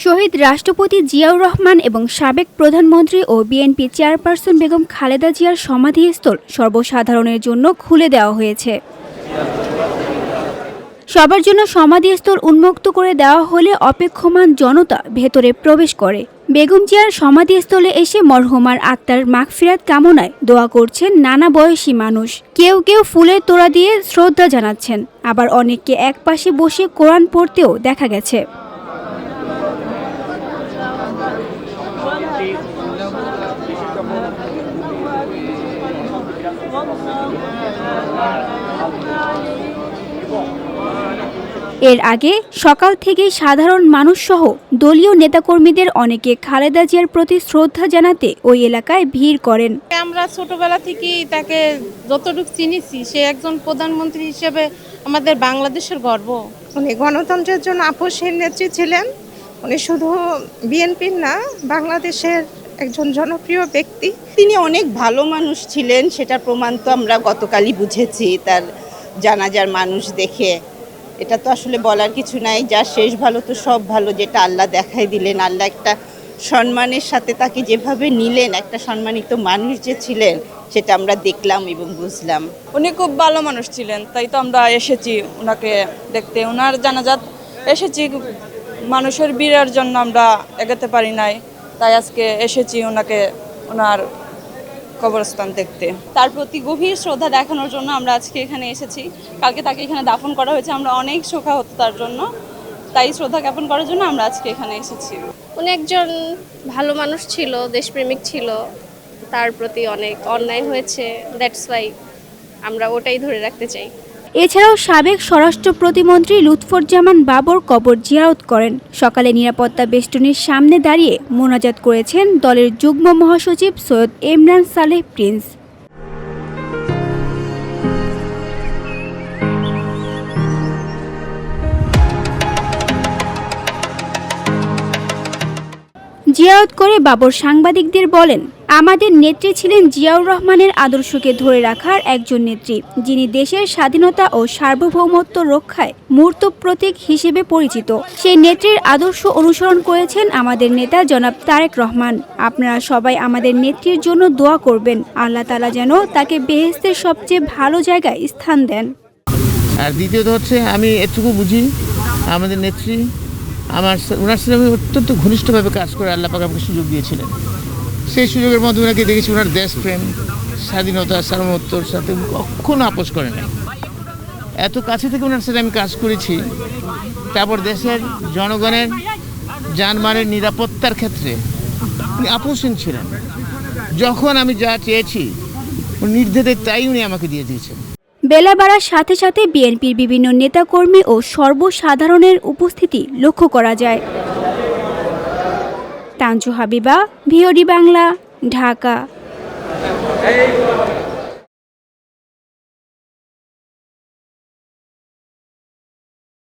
শহীদ রাষ্ট্রপতি জিয়াউর রহমান এবং সাবেক প্রধানমন্ত্রী ও বিএনপি চেয়ারপারসন বেগম খালেদা জিয়ার সমাধিস্থল সর্বসাধারণের জন্য খুলে দেওয়া হয়েছে। সবার জন্য সমাধিস্থল উন্মুক্ত করে দেওয়া হলে অপেক্ষমান জনতা ভেতরে প্রবেশ করে। বেগম জিয়ার সমাধিস্থলে এসে মরহুমার আত্মার মাগফিরাত কামনায় দোয়া করছেন নানা বয়সী মানুষ। কেউ কেউ ফুলের তোড়া দিয়ে শ্রদ্ধা জানাচ্ছেন। আবার অনেককে একপাশে বসে কোরআন পড়তেও দেখা গেছে। এর আগে সকাল থেকেই সাধারণ মানুষসহ দলীয় নেতাকর্মীদের অনেকে খালেদা জিয়ার প্রতি শ্রদ্ধা জানাতে ওই এলাকায় ভিড় করেন। আমরা ছোটবেলা থেকেই তাকে যতটুকু চিনেছি সে একজন প্রধানমন্ত্রী হিসেবে আমাদের বাংলাদেশের গর্ব। উনি গণতন্ত্রের জন্য আপোষের নেত্রী ছিলেন। উনি শুধু বিএনপির না বাংলাদেশের একজন জনপ্রিয় ব্যক্তি। তিনি অনেক ভালো মানুষ ছিলেন, সেটার প্রমাণ তো আমরা গতকালই বুঝেছি, তার জানাজার মানুষ দেখে। এটা তো আসলে বলার কিছু নাই যার শেষ ভালো তো সব ভালো, যেটা আল্লাহ দেখাই দিলেন। আল্লাহ একটা সম্মানের সাথে তাকে যেভাবে নিলেন, একটা সম্মানিত মানুষ যে ছিলেন, সেটা আমরা দেখলাম এবং বুঝলাম। উনি খুব ভালো মানুষ ছিলেন, তাই তো আমরা এসেছি ওনাকে দেখতে। ওনার জানাজাত এসেছি মানুষের বীরের জন্য আমরা এগোতে পারি নাই। তাই আজকে এসেছি ওনাকে, ওনার কবরস্থান দেখতে। তার প্রতি গভীর শ্রদ্ধা দেখানোর জন্য আমরা আজকে এখানে এসেছি। কালকে তাকে এখানে দাফন করা হয়েছে, আমরা অনেক শোকা হতো তার জন্য। তাই শ্রদ্ধা জ্ঞাপন করার জন্য আমরা আজকে এখানে এসেছি। উনি একজন ভালো মানুষ ছিল, দেশপ্রেমিক ছিল। তার প্রতি অনেক অন্যায় হয়েছে দ্যাটস ওয়াই আমরা ওটাই ধরে রাখতে চাই। এছাড়াও সাবেক স্বরাষ্ট্র প্রতিমন্ত্রী লুৎফুজ্জামান বাবর কবর জিয়ারত করেন। সকালে নিরাপত্তা বেষ্টনীর সামনে দাঁড়িয়ে মোনাজাত করেছেন দলের যুগ্ম মহাসচিব সৈয়দ ইমরান সালেহ প্রিন্স। জিয়ারত করে বাবর সাংবাদিকদের বলেন আমাদের নেত্রী ছিলেন জিয়াউর রহমানের আদর্শকে ধরে রাখার একজন নেত্রী, যিনি দেশের স্বাধীনতা ও সার্বভৌমত্ব রক্ষায় মূর্ত প্রতীক হিসেবে পরিচিত। সেই নেত্রীর আদর্শ অনুসরণ করেছেন আমাদের নেতা জনাব তারেক রহমান। আপনারা সবাই আমাদের নেত্রীর জন্য দোয়া করবেন। আল্লাহ তালা যেন তাকে বেহেস্তের সবচেয়ে ভালো জায়গায় স্থান দেন। আর দ্বিতীয়ত হচ্ছে, আমি এটুকু বুঝি, আমাদের নেত্রী আমার ওনার সাথে আমি অত্যন্ত ঘনিষ্ঠভাবে কাজ করে আল্লাহ পাক আমাকে সুযোগ দিয়েছিলেন। সেই সুযোগের মধ্যে ওনাকে দেখেছি ওনার দেশপ্রেম, স্বাধীনতা, সার্বভৌমত্বর সাথে কখনো আপোষ করে নাই। এত কাছে থেকে ওনার সাথে আমি কাজ করেছি, তারপর দেশের জনগণের যানবাহনের নিরাপত্তার ক্ষেত্রে উনি আপোষহীন ছিলেন। যখন আমি যা চেয়েছি নির্দেশে তাই উনি আমাকে দিয়ে দিয়েছেন। বেলা বাড়ার সাথে সাথে বিএনপির বিভিন্ন নেতাকর্মী ও সর্বসাধারণের উপস্থিতি লক্ষ্য করা যায়। তাঞ্জু হাবিবা ভিওডি বাংলা ঢাকা।